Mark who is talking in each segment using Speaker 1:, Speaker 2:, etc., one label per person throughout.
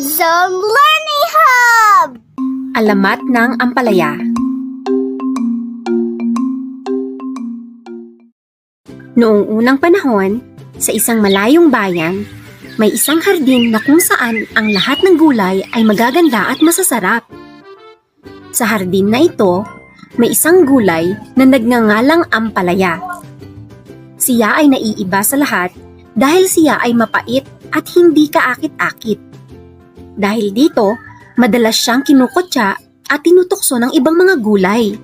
Speaker 1: Zone Learning Hub!
Speaker 2: Alamat ng Ampalaya Noong unang panahon, sa isang malayong bayan, may isang hardin na kung saan ang lahat ng gulay ay magaganda at masasarap. Sa hardin na ito, may isang gulay na nagngangalang Ampalaya. Siya ay naiiba sa lahat dahil siya ay mapait at hindi kaakit-akit. Dahil dito, madalas siyang kinukutya at tinutokso ng ibang mga gulay.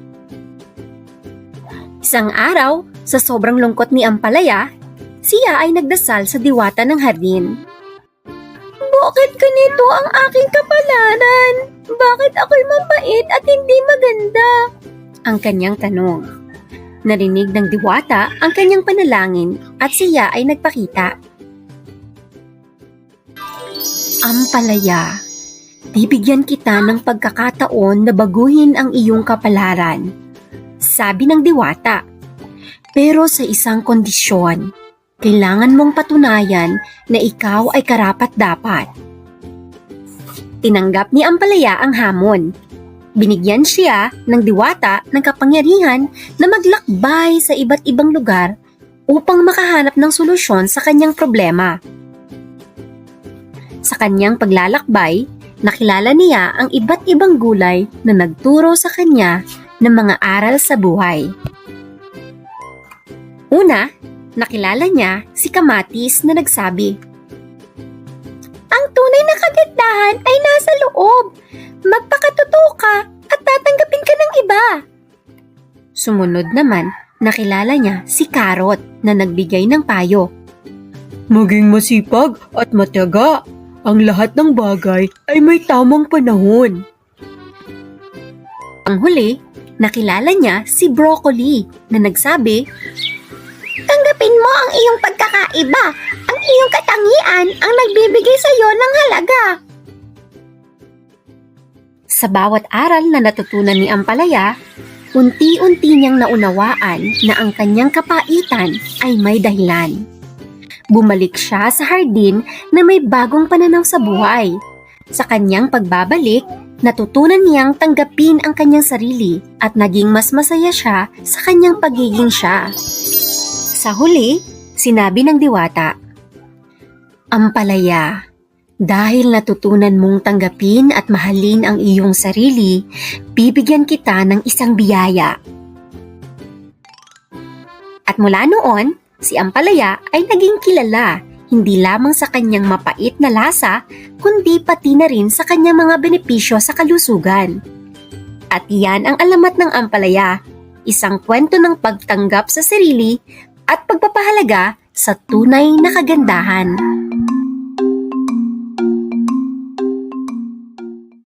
Speaker 2: Isang araw, sa sobrang lungkot ni Ampalaya, siya ay nagdasal sa diwata ng hardin. Bakit ganito ang aking kapalaran? Bakit ako'y mapait at hindi maganda? Ang kanyang tanong. Narinig ng diwata ang kanyang panalangin at siya ay nagpakita. Ampalaya, bibigyan kita ng pagkakataon na baguhin ang iyong kapalaran. Sabi ng diwata. Pero sa isang kondisyon, kailangan mong patunayan na ikaw ay karapat-dapat. Tinanggap ni Ampalaya ang hamon. Binigyan siya ng diwata ng kapangyarihan na maglakbay sa iba't ibang lugar upang makahanap ng solusyon sa kanyang problema. Kanyang paglalakbay, nakilala niya ang iba't ibang gulay na nagturo sa kanya ng mga aral sa buhay. Una, nakilala niya si Kamatis na nagsabi, Ang tunay na kagandahan ay nasa loob. Magpakatotoo ka at tatanggapin ka ng iba. Sumunod naman, nakilala niya si Karot na nagbigay ng payo.
Speaker 3: Maging masipag at matiyaga. Ang lahat ng bagay ay may tamang panahon.
Speaker 2: Ang huli, nakilala niya si Broccoli na nagsabi,
Speaker 1: Tanggapin mo ang iyong pagkakaiba. Ang iyong katangian ang nagbibigay sa iyo ng halaga.
Speaker 2: Sa bawat aral na natutunan ni Ampalaya, unti-unti niyang naunawaan na ang kanyang kapaitan ay may dahilan. Bumalik siya sa hardin na may bagong pananaw sa buhay. Sa kanyang pagbabalik, natutunan niyang tanggapin ang kanyang sarili at naging mas masaya siya sa kanyang pagiging siya. Sa huli, sinabi ng diwata, Ampalaya, dahil natutunan mong tanggapin at mahalin ang iyong sarili, bibigyan kita ng isang biyaya. At mula noon, si Ampalaya ay naging kilala hindi lamang sa kanyang mapait na lasa, kundi pati na rin sa kanyang mga benepisyo sa kalusugan. At yan ang alamat ng Ampalaya, isang kwento ng pagtanggap sa sarili at pagpapahalaga sa tunay na kagandahan.